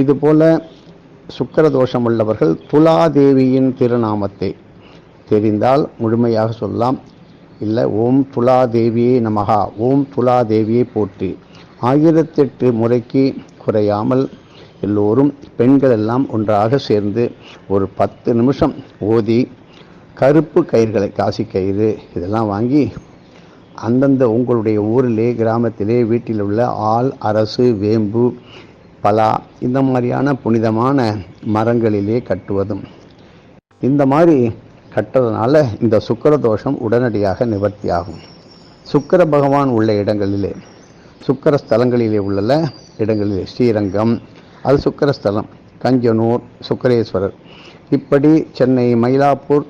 இதுபோல சுக்கரதோஷம் உள்ளவர்கள் துலாதேவியின் திருநாமத்தை தெரிந்தால் முழுமையாக சொல்லலாம். இல்லை ஓம் துலாதேவியே நமகா ஓம் துலாதேவியை போற்றி. ஆயிரத்தெட்டு முறைக்கு குறையாமல் எல்லோரும் பெண்கள் எல்லாம் ஒன்றாக சேர்ந்து ஒரு பத்து நிமிஷம் ஓதி கருப்பு கயிர்களை காசி கயிறு இதெல்லாம் வாங்கி அந்தந்த உங்களுடைய ஊரிலே கிராமத்திலே வீட்டில் உள்ள ஆள் அரசு வேம்பு பலா இந்த மாதிரியான புனிதமான மரங்களிலே கட்டுவதும். இந்த மாதிரி கட்டுறதுனால இந்த சுக்கிர தோஷம் உடனடியாக நிவர்த்தியாகும். சுக்கிர பகவான் உள்ள இடங்களிலே சுக்கர ஸ்தலங்களிலே உள்ள இடங்களிலே ஸ்ரீரங்கம் அது சுக்கிர ஸ்தலம் கஞ்சனூர் சுக்கரேஸ்வரர். இப்படி சென்னை மயிலாப்பூர்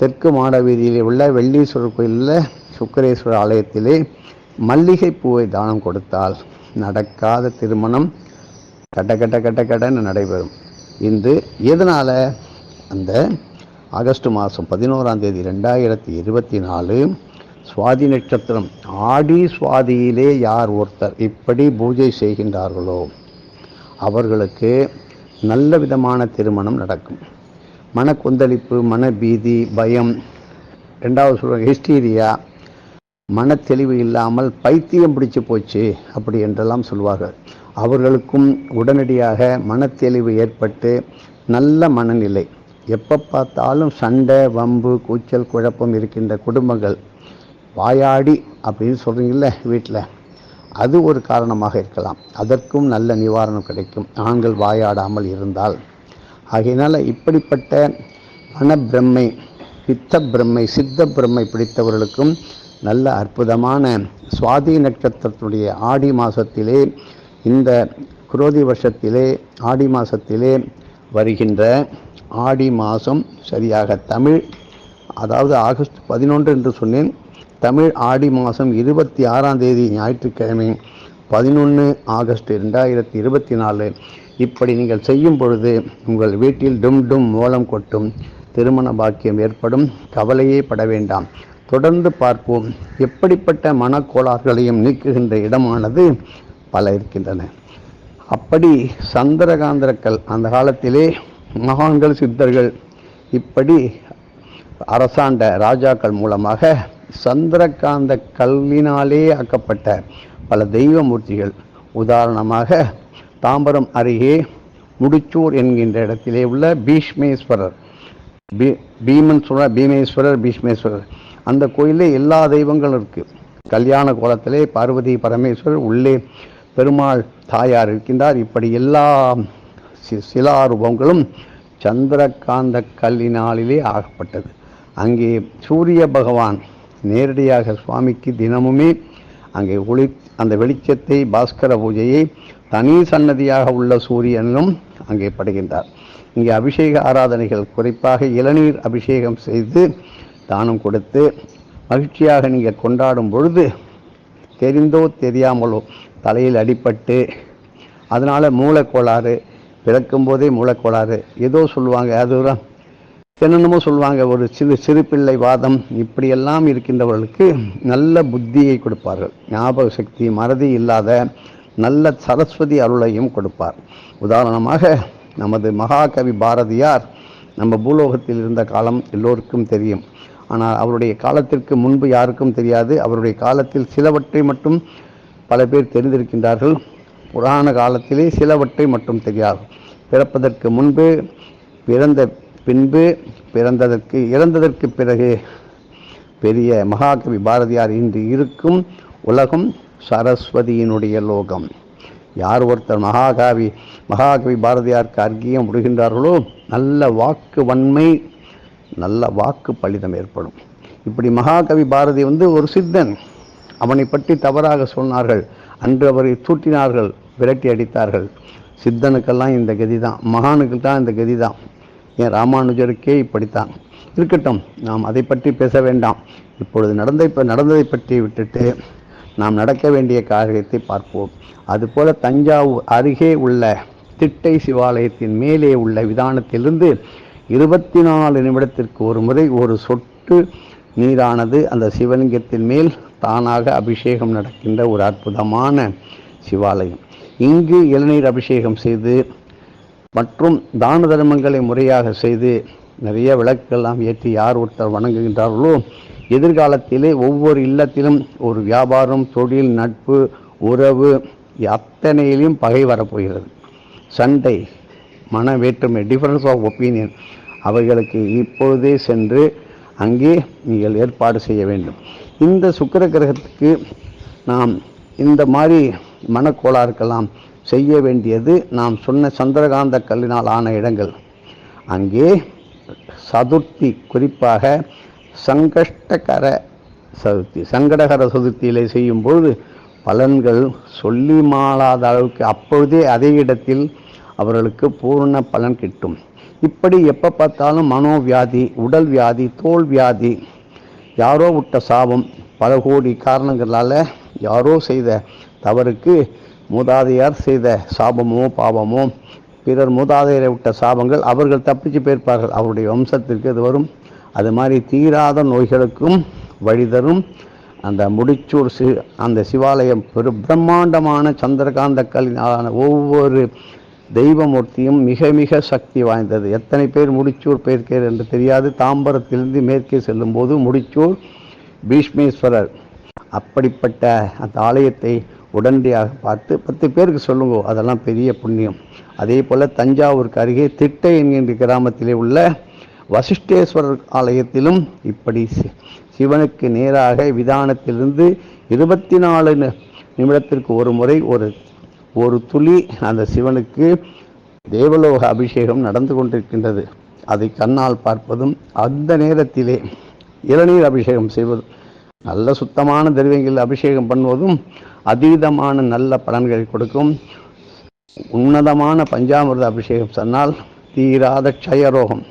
தெற்கு மாட வீதியிலே உள்ள வெள்ளீஸ்வரர் கோயிலில் சுக்கரேஸ்வரர் ஆலயத்திலே மல்லிகை பூவை தானம் கொடுத்தால் நடக்காத திருமணம் கட்ட கட்ட கட்ட கட்டன்னு நடைபெறும். இது எதனால்? அந்த ஆகஸ்ட் மாதம் பதினோராம் தேதி ரெண்டாயிரத்தி இருபத்தி நாலு சுவாதி நட்சத்திரம் ஆடி சுவாதியிலே யார் ஒருத்தர் இப்படி பூஜை செய்கின்றார்களோ அவர்களுக்கு நல்ல விதமான திருமணம் நடக்கும். மன கொந்தளிப்பு மன பீதி பயம் ரெண்டாவது சொல்லுவாங்க ஹிஸ்டீரியா மன தெளிவு இல்லாமல் பைத்தியம் பிடிச்சு போச்சு அப்படி என்றெல்லாம் சொல்வார்கள். அவர்களுக்கும் உடனடியாக மனத்தெளிவு ஏற்பட்டு நல்ல மனநிலை. எப்போ பார்த்தாலும் சண்டை வம்பு கூச்சல் குழப்பம் இருக்கின்ற குடும்பங்கள். வாயாடி அப்படின்னு சொல்கிறீங்கள வீட்டில் அது ஒரு காரணமாக இருக்கலாம். அதற்கும் நல்ல நிவாரணம் கிடைக்கும். ஆண்கள் வாயாடாமல் இருந்தால். ஆகையினால் இப்படிப்பட்ட மனப்பிரம்மை பித்த பிரம்மை சித்த பிரம்மை பிடித்தவர்களுக்கும் நல்ல அற்புதமான சுவாதி நட்சத்திரத்துடைய ஆடி மாதத்திலே இந்த குரோதி வருஷத்திலே ஆடி மாதத்திலே வருகின்ற ஆடி மாதம் சரியாக தமிழ் அதாவது ஆகஸ்ட் பதினொன்று என்று சொன்னேன். தமிழ் ஆடி மாதம் இருபத்தி ஆறாம் தேதி ஞாயிற்றுக்கிழமை பதினொன்று ஆகஸ்ட் ரெண்டாயிரத்தி இருபத்தி நாலு இப்படி நீங்கள் செய்யும் பொழுது உங்கள் வீட்டில் டும் டும் மூலம் கொட்டும் திருமண பாக்கியம் ஏற்படும் கவலையே பட வேண்டாம். தொடர்ந்து பார்ப்போம். எப்படிப்பட்ட மனக்கோளாறுகளையும் நீக்குகின்ற இடமானது பல இருக்கின்றன. அப்படி சந்திரகாந்தரக்கல் அந்த காலத்திலே மகான்கள் சித்தர்கள் இப்படி அரசாண்ட ராஜாக்கள் மூலமாக சந்திரகாந்த கல்லினாலே ஆக்கப்பட்ட பல தெய்வ மூர்த்திகள். உதாரணமாக தாம்பரம் அருகே முடிச்சூர் என்கின்ற இடத்திலே உள்ள பீஷ்மேஸ்வரர். பீ பீமன் சொல்ற பீமேஸ்வரர் பீஷ்மேஸ்வரர். அந்த கோயிலே எல்லா தெய்வங்களும் இருக்குது கல்யாண கோலத்திலே பார்வதி பரமேஸ்வரர் உள்ளே பெருமாள் தாயார் இருக்கின்றார். இப்படி எல்லா சிலாரூபங்களும் சந்திரகாந்த கல்லினாலிலே ஆகப்பட்டது. அங்கே சூரிய பகவான் நேரடியாக சுவாமிக்கு தினமுமே அங்கே ஒளி அந்த வெளிச்சத்தை பாஸ்கர பூஜையை தனி சன்னதியாக உள்ள சூரியனிலும் அங்கே படுகின்றார். இங்கே அபிஷேக ஆராதனைகள் குறிப்பாக இளநீர் அபிஷேகம் செய்து தானம் கொடுத்து மகிழ்ச்சியாக நீங்கள் கொண்டாடும் பொழுது தெரிந்தோ தெரியாமலோ தலையில் அடிபட்டு அதனால் மூளைக்கோளாறு பிறக்கும் போதே மூளைக்கோளாறு ஏதோ சொல்லுவாங்க அது ஒரு என்னென்னமோ சொல்லுவாங்க ஒரு சிறு சிறுபிள்ளை வாதம் இப்படியெல்லாம் இருக்கின்றவர்களுக்கு நல்ல புத்தியை கொடுப்பார்கள். ஞாபக சக்தி மறதி இல்லாத நல்ல சரஸ்வதி அருளையும் கொடுப்பார். உதாரணமாக நமது மகாகவி பாரதியார் நம்ம பூலோகத்தில் இருந்த காலம் எல்லோருக்கும் தெரியும். ஆனால் அவருடைய காலத்திற்கு முன்பு யாருக்கும் தெரியாது. அவருடைய காலத்தில் சிலவற்றை மட்டும் பல பேர் தெரிந்திருக்கின்றார்கள். புராண காலத்திலே சிலவற்றை மட்டும் தெரியாது. பிறப்பதற்கு முன்பு பிறந்த பின்பு பிறந்ததற்கு இறந்ததற்கு பிறகு பெரிய மகாகவி பாரதியார் இன்று இருக்கும் உலகம் சரஸ்வதியினுடைய லோகம். யார் ஒருத்தர் மகாகவி மகாகவி பாரதியாருக்கு அர்க்கியம் விடுகின்றார்களோ நல்ல வாக்கு வன்மை நல்ல வாக்கு பலிதம் ஏற்படும். இப்படி மகாகவி பாரதி வந்து ஒரு சித்தன். அவனை பற்றி தவறாக சொன்னார்கள். அன்று அவரை தூட்டினார்கள் விரட்டி அடித்தார்கள். சித்தனுக்கெல்லாம் இந்த கதி தான் மகானுக்கு தான் இந்த கதி தான் ஏன் ராமானுஜருக்கே இப்படித்தான். இருக்கட்டும் நாம் அதை பற்றி பேச வேண்டாம். இப்பொழுது நடந்த இப்போ நடந்ததை பற்றி விட்டுட்டு நாம் நடக்க வேண்டிய காரியத்தை பார்ப்போம். அதுபோல தஞ்சாவூர் அருகே உள்ள திட்டை சிவாலயத்தின் மேலே உள்ள விதானத்திலிருந்து இருபத்தி நாலு நிமிடத்திற்கு ஒரு முறை ஒரு சொட்டு நீரானது அந்த சிவலிங்கத்தின் மேல் தானாக அபிஷேகம் நடக்கின்ற ஒரு அற்புதமான சிவாலயம். இங்கு இளநீர் அபிஷேகம் செய்து மற்றும் தான தர்மங்களை முறையாக செய்து நிறைய விளக்குகள்லாம் ஏற்றி யார் ஒருத்தர் வணங்குகின்றார்களோ எதிர்காலத்திலே ஒவ்வொரு இல்லத்திலும் ஒரு வியாபாரம் தொழில் நட்பு உறவு அத்தனையிலும் பகை வரப்போகிறது. சண்டை மன வேற்றுமை டிஃபரன்ஸ் ஆஃப் ஒப்பீனியன் அவைகளுக்கு இப்பொழுதே சென்று அங்கே நீங்கள் ஏற்பாடு செய்ய வேண்டும். இந்த சுக்கிர கிரகத்துக்கு நாம் இந்த மாதிரி மனக்கோளாறுக்கெல்லாம் செய்ய வேண்டியது நாம் சொன்ன சந்திரகாந்த கல்லினால் ஆன இடங்கள். அங்கே சதுர்த்தி குறிப்பாக சங்கஷ்டகர சதுர்த்தி சங்கடகர சதுர்த்தியிலே செய்யும்பொழுது பலன்கள் சொல்லி மாளாத அளவுக்கு அப்பொழுதே அதே இடத்தில் அவர்களுக்கு பூர்ண பலன் கிட்டும். இப்படி எப்போ பார்த்தாலும் மனோவியாதி உடல் வியாதி தோல் வியாதி யாரோ விட்ட சாபம் பல கோடி காரணங்களால் யாரோ செய்த தவறுக்கு மூதாதையார் செய்த சாபமோ பாவமோ பிறர் மூதாதையரை விட்ட சாபங்கள் அவர்கள் தப்பிச்சு போயிருப்பார்கள். அவருடைய வம்சத்திற்கு அது வரும். அது மாதிரி தீராத நோய்களுக்கும் வழி தரும். அந்த முடிச்சூர் சி அந்த சிவாலயம் பெரு பிரம்மாண்டமான சந்திரகாந்த கல்லினாலான ஒவ்வொரு தெய்வமூர்த்தியும் மிக மிக சக்தி வாய்ந்தது. எத்தனை பேர் முடிச்சூர் போயிருக்கிறார் என்று தெரியாது. தாம்பரத்திலிருந்து மேற்கே செல்லும்போது முடிச்சூர் பீஷ்மேஸ்வரர். அப்படிப்பட்ட அந்த ஆலயத்தை உடனடியாக பார்த்து பத்து பேருக்கு சொல்லுங்க அதெல்லாம் பெரிய புண்ணியம். அதே போல் தஞ்சாவூருக்கு அருகே திட்டை என்கின்ற கிராமத்திலே உள்ள வசிஷ்டேஸ்வரர் ஆலயத்திலும் இப்படி சி- சிவனுக்கு நேராக விதானத்திலிருந்து இருபத்தி நாலு நிமிடத்திற்கு ஒரு முறை ஒரு ஒரு துளி அந்த சிவனுக்கு தேவலோக அபிஷேகம் நடந்து கொண்டிருக்கின்றது. அதை கண்ணால் பார்ப்பதும் அந்த நேரத்திலே இளநீர் அபிஷேகம் செய்வதும் நல்ல சுத்தமான திரவியங்கள் அபிஷேகம் பண்ணுவதும் அதீதமான நல்ல பலன்களை கொடுக்கும். உன்னதமான பஞ்சாமிர்த அபிஷேகம் சொன்னால் தீராத க்ஷயரோகம்.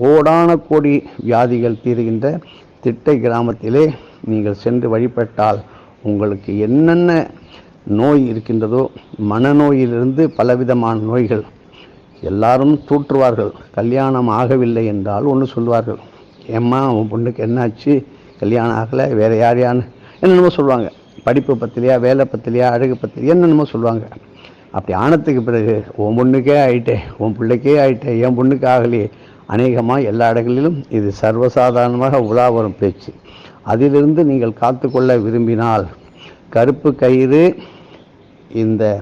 கோடான கோடி வியாதிகள் தீருகின்ற திட்டை கிராமத்திலே நீங்கள் சென்று வழிபட்டால் உங்களுக்கு என்னென்ன நோய் இருக்கின்றதோ மனநோயிலிருந்து பலவிதமான நோய்கள் எல்லாரும் தூற்றுவார்கள். கல்யாணம் ஆகவில்லை என்றால் ஒன்று சொல்வார்கள் ஏம்மா உன் பொண்ணுக்கு என்னாச்சு? கல்யாணம் ஆகலை வேறு யார் யான்னு என்னென்னமோ சொல்லுவாங்க. படிப்பு பத்திலையா வேலை பத்திலையா அழகு பத்திலையா என்னென்னமோ சொல்லுவாங்க. அப்படி ஆனத்துக்கு பிறகு உன் பொண்ணுக்கே ஆயிட்டே உன் பிள்ளைக்கே ஆயிட்டே என் பொண்ணுக்கு ஆகலையே. அநேகமாக எல்லா இடங்களிலும் இது சர்வசாதாரணமாக உலா வரும் பேச்சு. அதிலிருந்து நீங்கள் காத்துக்கொள்ள விரும்பினால் கருப்பு கயிறு இந்த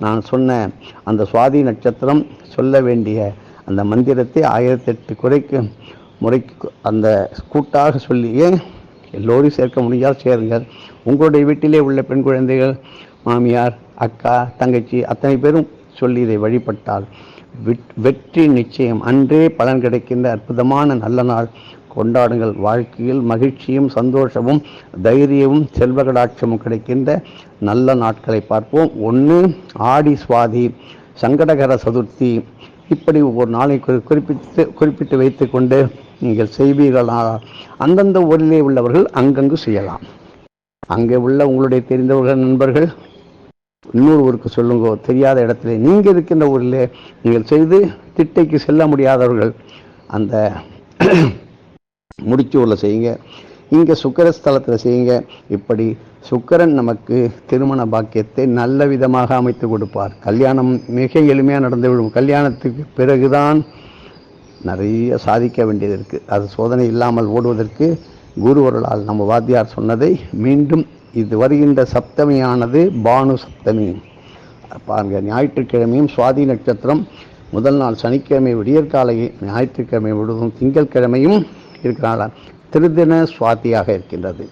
நான் சொன்ன அந்த சுவாதி நட்சத்திரம் சொல்ல வேண்டிய அந்த மந்திரத்தை ஆயிரத்தெட்டு குறைக்கு முறைக்கு அந்த கூட்டாக சொல்லியே எல்லோரையும் சேர்க்க முடியால் சேருங்கள். உங்களுடைய வீட்டிலே உள்ள பெண் குழந்தைகள் மாமியார் அக்கா தங்கச்சி அத்தனை பேரும் சொல்லி இதை வழிபட்டால் வெட்- வெற்றி நிச்சயம். அன்றே பலன் கிடைக்கின்ற அற்புதமான நல்ல நாள். கொண்டாடுங்கள். வாழ்க்கையில் மகிழ்ச்சியும் சந்தோஷமும் தைரியமும் செல்வகடாட்சமும் கிடைக்கின்ற நல்ல நாட்களை பார்ப்போம். ஒன்று ஆடி சுவாதி சங்கடகர சதுர்த்தி. இப்படி ஒவ்வொரு நாளை குறி- குறிப்பிட்டு குறிப்பிட்டு வைத்துக்கொண்டு நீங்கள் செய்வீர்களா? அந்தந்த ஊரிலே உள்ளவர்கள் அங்கங்கு செய்யலாம். அங்கே உள்ள உங்களுடைய தெரிந்தவர்கள் நண்பர்கள் இன்னொரு ஊருக்கு சொல்லுங்க தெரியாத இடத்துல. நீங்கள் இருக்கின்ற ஊரில் நீங்கள் செய்து திட்டைக்கு செல்ல முடியாதவர்கள் அந்த முடிச்சூரில் செய்யுங்க. இங்கே சுக்கரஸ்தலத்தில் செய்யுங்க. இப்படி சுக்கரன் நமக்கு திருமண பாக்கியத்தை நல்ல விதமாக அமைத்து கொடுப்பார். கல்யாணம் மிக எளிமையாக நடந்துவிடும் கல்யாணத்துக்கு பிறகுதான் நிறைய சாதிக்க வேண்டியது இருக்குது அது சோதனை இல்லாமல் ஓடுவதற்கு குருவர்களால் நம்ம வாத்தியார் சொன்னதை மீண்டும் இது வருகின்ற சப்தமியானது பானு சப்தமி. பாருங்க ஞாயிற்றுக்கிழமையும் சுவாதி நட்சத்திரம். முதல் நாள் சனிக்கிழமை விடியற்காலை ஞாயிற்றுக்கிழமை விடுவதும் திங்கட்கிழமையும் இருக்கிறாங்களா திருதின சுவாத்தியாக இருக்கின்றது.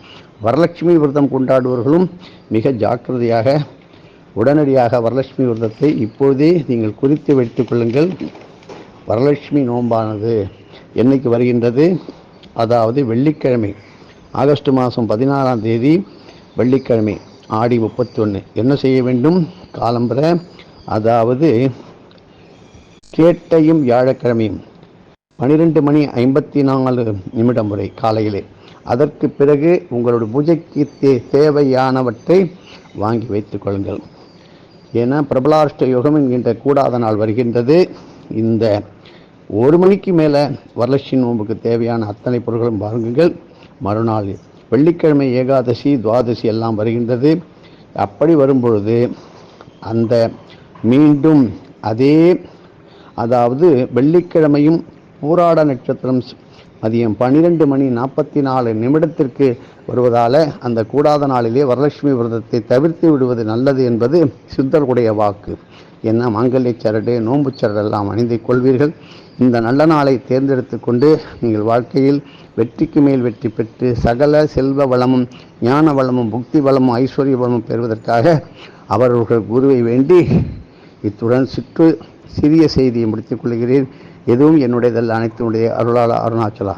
வரலட்சுமி விரதம் கொண்டாடுபவர்களும் மிக ஜாக்கிரதையாக உடனடியாக வரலட்சுமி விரதத்தை இப்பொழுதே நீங்கள் குறித்து வைத்துக் கொள்ளுங்கள். வரலட்சுமி நோன்பானது என்னைக்கு வருகின்றது? அதாவது வெள்ளிக்கிழமை ஆகஸ்ட் மாதம் பதினாறாம் தேதி வெள்ளிக்கிழமை ஆடி முப்பத்தி ஒன்று என்ன செய்ய வேண்டும்? காலம்பர அதாவது கேட்டையும் வியாழக்கிழமையும். பன்னிரெண்டு மணி ஐம்பத்தி நாலு நிமிடம் வரை காலையிலே. அதற்கு பிறகு உங்களோட பூஜைக்கு தே தேவையானவற்றை வாங்கி வைத்துக் கொள்ளுங்கள். ஏன்னா பிரபலாஷ்ட யோகம் என்கின்ற கூடாத நாள் வருகின்றது. இந்த ஒரு மணிக்கு மேலே வரலட்சுமி நோன்புக்கு தேவையான அத்தனை பொருட்களும் வாங்குங்கள். மறுநாள் வெள்ளிக்கிழமை ஏகாதசி துவாதசி எல்லாம் வருகின்றது. அப்படி வரும்பொழுது அந்த மீண்டும் அதே அதாவது வெள்ளிக்கிழமையும் பூராட நட்சத்திரம் மதியம் பன்னிரெண்டு மணி நாற்பத்தி நாலு நிமிடத்திற்கு வருவதால அந்த கூடாத நாளிலே வரலட்சுமி விரதத்தை தவிர்த்து விடுவது நல்லது என்பது சித்தர்களுடைய வாக்கு. என்ன மாங்கல்ய சரடு நோன்பு சரடு எல்லாம் அணிந்து கொள்வீர்கள். இந்த நல்ல நாளை தேர்ந்தெடுத்து கொண்டு நீங்கள் வாழ்க்கையில் வெற்றிக்கு மேல் வெற்றி பெற்று சகல செல்வ வளமும் ஞான வளமும் புக்தி வளமும் ஐஸ்வர்ய வளமும் பெறுவதற்காக அவர்கள் குருவை வேண்டி இத்துடன் சுற்று சிறிய செய்தியை முடித்துக் கொள்கிறேன். எதுவும் என்னுடையதல்ல அனைத்தினுடைய அருளாள அருணாச்சலா.